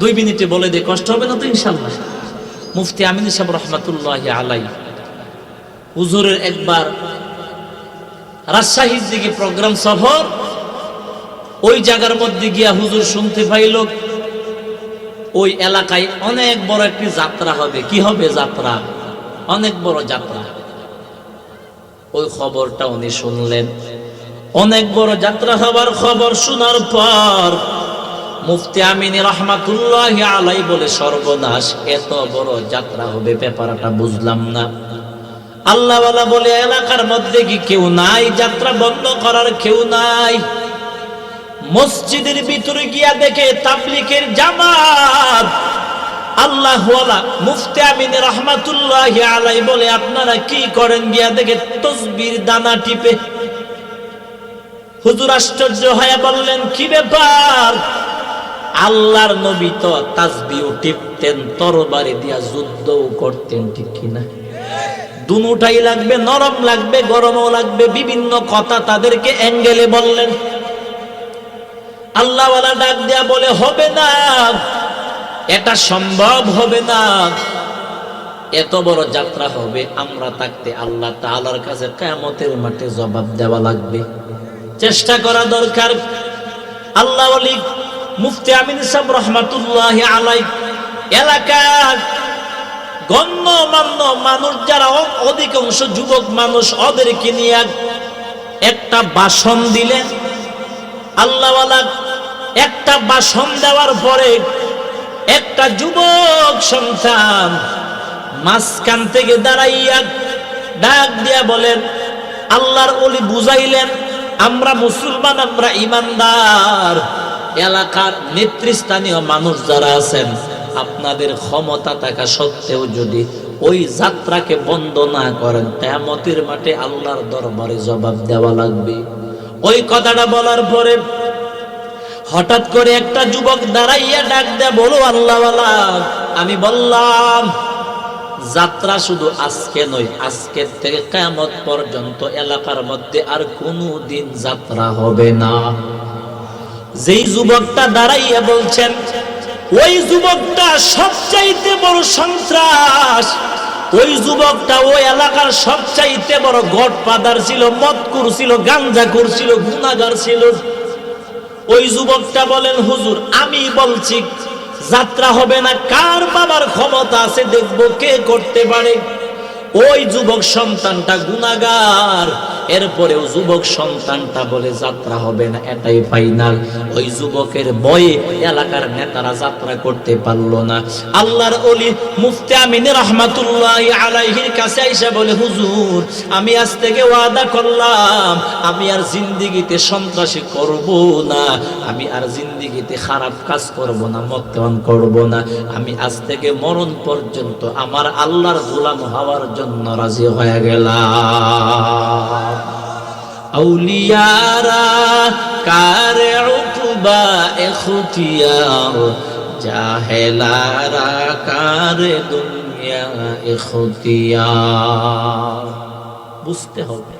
দুই মিনিটে বলে দে, কষ্ট হবে না তো ইনশাল্লাহ মুফতি আমিন সাহেব রহমাতুল্লাহ আলাই হুজুরের একবার রাজশাহীর দিকে প্রোগ্রাম সফর, ওই জায়গার মধ্যে গিয়া হুজুর শুনতে পাইল, ওই এলাকায় অনেক বড় একটি যাত্রা হবে। কি হবে যাত্রা? অনেক বড় যাত্রা। ওই খবরটা উনি শুনলেন। অনেক বড় যাত্রা হবার খবর শোনার পর মুফতি আমিনী রহমাতুল্লাহ আলাই বলে, সর্বনাশ, এত বড় যাত্রা হবে, ব্যাপারটা বুঝলাম না। আল্লাহওয়ালা বলে, এলাকার মধ্যে কি কেউ নাই? যাত্রা বন্ধ করার কেউ নাই। মসজিদের ভিতরে গিয়া দেখে তাবলিকের জামাত। আল্লাহ মুফতি আমিন রহমাতুল্লাহ আলাই বলে, আপনারা কি করেন? গিয়া দেখে তসবির দানা টিপে। হুজুর আশ্চর্য হয়ে বললেন, কি ব্যাপার? আল্লাহর নবী তো তাসবিও টিপতেন তরবারি দিয়া যুদ্ধও করতেন, ঠিক কিনা? দুটাই লাগবে, নরম লাগবে, গরমও লাগবে, বিভিন্ন কথা তাদেরকে অ্যাঙ্গেলে বললেন। আল্লাহওয়ালা ডাক দেয়া বলে, হবে না, এটা সম্ভব হবে না। এত বড় যাত্রা হবে, আমরা থাকতে আল্লাহ তাআলার কাছে কিয়ামতের মাঠে জবাব দেওয়া লাগবে। চেষ্টা করা দরকার। আল্লাহ মুফতি আমিন সাহেব রহমাতুল্লাহ আলাই এলাকার গণ্যমান্য মানুষ যারা অধিকাংশ যুবক মানুষ ওদেরকে নিয়ে একটা বাসন দিলেন। আল্লাহওয়ালা একটা বাসন দেওয়ার পরে একটা যুবক সন্তান মাঝখান থেকে দাঁড়াইয়া ডাক দিয়া বলেন, আল্লাহর ওলি বুঝাইলেন, আমরা মুসলমান, আমরা ইমানদার। এলাকার নেতৃস্থানীয় মানুষ যারা আছেন, আপনাদের ক্ষমতা থাকা সত্ত্বেও যদি ওই যাত্রাকে বন্ধ না করেন কেয়ামতের মাঠে আল্লাহর দরবারে জবাব দেওয়া লাগবে। ওই কথাটা বলার পরে হঠাৎ করে একটা যুবক দাঁড়াইয়া ডাক দেয়, বলো আল্লাহওয়ালা, আমি বললাম, যাত্রা শুধু আজকে নয়, আজকের থেকে কেমত পর্যন্ত এলাকার মধ্যে আর কোনো দিন যাত্রা হবে না। যেই যুবকটা দাঁড়াইয়া বলছেন, ওই যুবকটা সবচাইতে বড় সন্ত্রাস। ওই যুবকটা ওই এলাকার সবচাইতে বড় গড পাদার ছিল মদ ছিল গাঞ্জা ছিল গুনাগার ছিল। ওই যুবকটা বলেন, হুজুর, আমি বলছি, যাত্রা হবে না, কার বাবার ক্ষমতা আছে দেখব, কে করতে পারে? ওই যুবক সন্তানটা গুনাগার এরপরেও যুবক সন্তানটা বলে, যাত্রা হবে না, এটাই ফাইনাল ওই যুবকের বয়ে এলাকার নেতারা যাত্রা করতে পারল না। আল্লাহর অলি মুফতি আমিন রহমাতুল্লাহ আলাইহির কাছে আইসা বলে, হুজুর, আমি আজ থেকে ওয়াদা করলাম, আমি আর জিন্দিগিতে সন্ত্রাসী করব না, আমি আর জিন্দিগিতে খারাপ কাজ করব না মত্তন করব না, আমি আজ থেকে মরণ পর্যন্ত আমার আল্লাহর গোলাম হওয়ার জন্য রাজি হয়ে গেলাম। আউলিয়ারা কার উকবা এখতিয়ার জাহেলারা কার দুনিয়া এখতিয়ার। বুঝতে হবে।